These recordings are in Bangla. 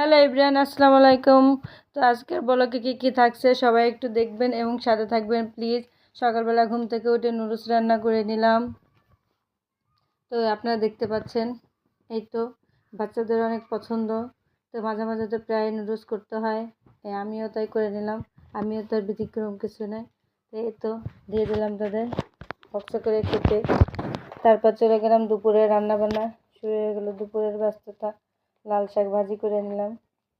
হ্যালো ইব্রান আসসালামু আলাইকুম। তো আজকের ব্লগে কী কী থাকছে সবাই একটু দেখবেন এবং সাথে থাকবেন, প্লিজ। সকালবেলা ঘুম থেকে উঠে নুডলস রান্না করে নিলাম। তো আপনারা দেখতে পাচ্ছেন, এই তো বাচ্চাদের অনেক পছন্দ। তো মাঝে মাঝে তো প্রায় নুডলস করতে হয় আমিও তাই করে নিলাম। আমিও তার ব্যতিক্রম কিছু নেই তো এই তো দিয়ে দিলাম তাদের, বক্স করে খেতে তারপর চলে গেলাম দুপুরে রান্নাবান্না, শুরু হয়ে গেলো দুপুরের ব্যস্ততা। লাল শাক ভাজি করে নিলাম।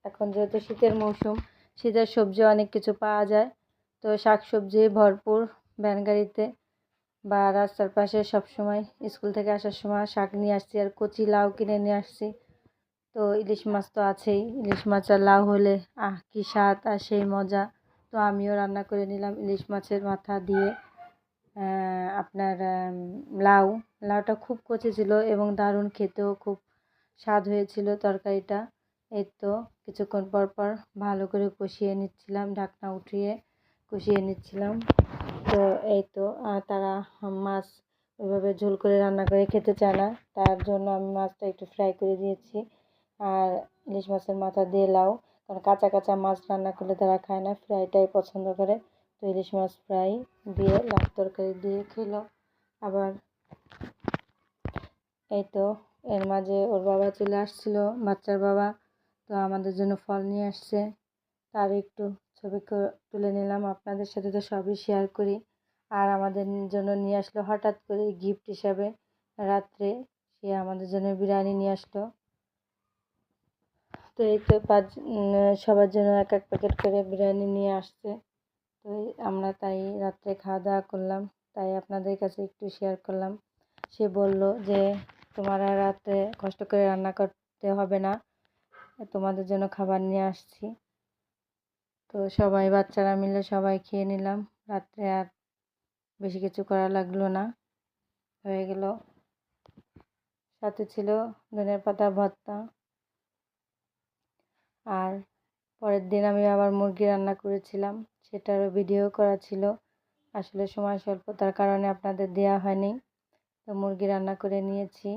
এখন যেহেতু শীতের মৌসুম, শীতের সবজি অনেক কিছু পাওয়া যায়। তো শাক সবজি ভরপুর ভ্যান গাড়িতে বা রাস্তার পাশে সব সময় স্কুল থেকে আসার সময় শাক নিয়ে আসছি আর কচি লাউ কিনে নিয়ে আসছি। তো ইলিশ মাছ তো আছেই, ইলিশ মাছ আর লাউ হলে আহ কি স্বাদ আর সেই মজা। তো আমিও রান্না করে নিলাম ইলিশ মাছের মাথা দিয়ে। আপনার লাউ, লাউটা খুব কচি ছিল এবং দারুণ খেতেও খুব স্বাদ হয়েছিল তরকারিটা। এই তো কিছুক্ষণ পর পর ভালো করে কষিয়ে নিচ্ছিলাম, ঢাকনা উঠিয়ে কষিয়ে নিচ্ছিলাম। তো এই তো তারা মাছ ওইভাবে ঝোল করে রান্না করে খেতে চায় না, তার জন্য আমি মাছটা একটু ফ্রাই করে দিয়েছি। আর ইলিশ মাছের মাথা দিয়ে লাউ, কারণ কাঁচা কাঁচা মাছ রান্না করলে তারা খায় না ফ্রাইটাই পছন্দ করে। তো ইলিশ মাছ ফ্রাই দিয়ে লাউ তরকারি দিয়ে খেলো। আবার এই তো এর মাঝে ওর বাবা চলে আসছিল, বাচ্চার বাবা। তো আমাদের জন্য ফল নিয়ে আসছে। তার একটু ছবি তুলে নিলাম। আপনাদের সাথে তো সবই শেয়ার করি। আর আমাদের জন্য নিয়ে আসলো হঠাৎ করে গিফট হিসাবে। রাত্রে সে আমাদের জন্য বিরিয়ানি নিয়ে আসলো। তো এই তো পাঁচ সবার জন্য এক এক প্যাকেট করে বিরিয়ানি নিয়ে আসছে। তো আমরা তাই রাত্রে খাওয়া দাওয়া করলাম। তাই আপনাদের কাছে একটু শেয়ার করলাম। সে বলল যে তোমার আর রাতে কষ্ট করে রান্না করতে হবে না। তোমাদের জন্য খাবার নিয়ে আসছি। তো সবাই, বাচ্চারা মিলে সবাই খেয়ে নিলাম। রাত্রে আর বেশি কিছু করা লাগল না। হয়ে গেল। সাথে ছিল ধনের পাতা ভর্তা। আর পরের দিন আমি আবার মুরগি রান্না করেছিলাম। সেটারও ভিডিও করা ছিল। আসলে সময় স্বল্পতার কারণে আপনাদের দেওয়া হয়নি। তো মুরগি রান্না করে নিয়েছি।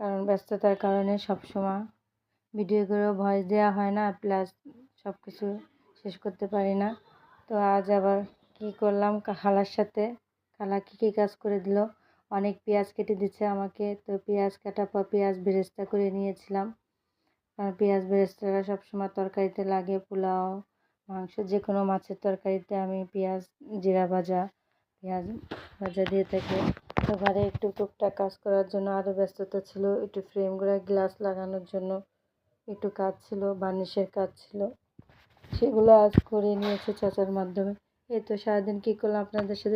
কারণ ব্যস্ততার কারণে সব সময় করেও ভয়েস দেওয়া হয় না, প্লাস সব কিছু শেষ করতে পারি না। তো আজ আবার কি করলাম? খালার সাথে। খালা কী কী কাজ করে দিল? অনেক পেঁয়াজ কেটে দিচ্ছে আমাকে। তো পেঁয়াজ কাটা পর পেঁয়াজ বেরেস্তা করে নিয়েছিলাম। কারণ পেঁয়াজ বেরেস্তাটা সবসময় তরকারিতে লাগে, পোলাও, মাংস যে কোনো মাছের তরকারিতে আমি পেঁয়াজ, জিরা ভাজা, পেঁয়াজ ভাজা দিয়ে থাকি। ঘরে একটু টুকটাক কাজ করার জন্য আরও ব্যস্ততা ছিল, একটু ফ্রেমগুলো গ্লাস লাগানোর জন্য একটু কাজ ছিল বার্নিশের কাজ ছিল। সেগুলো আজ করে নিয়েছে চাচার মাধ্যমে। এই তো সারাদিন কী করলাম আপনাদের সাথে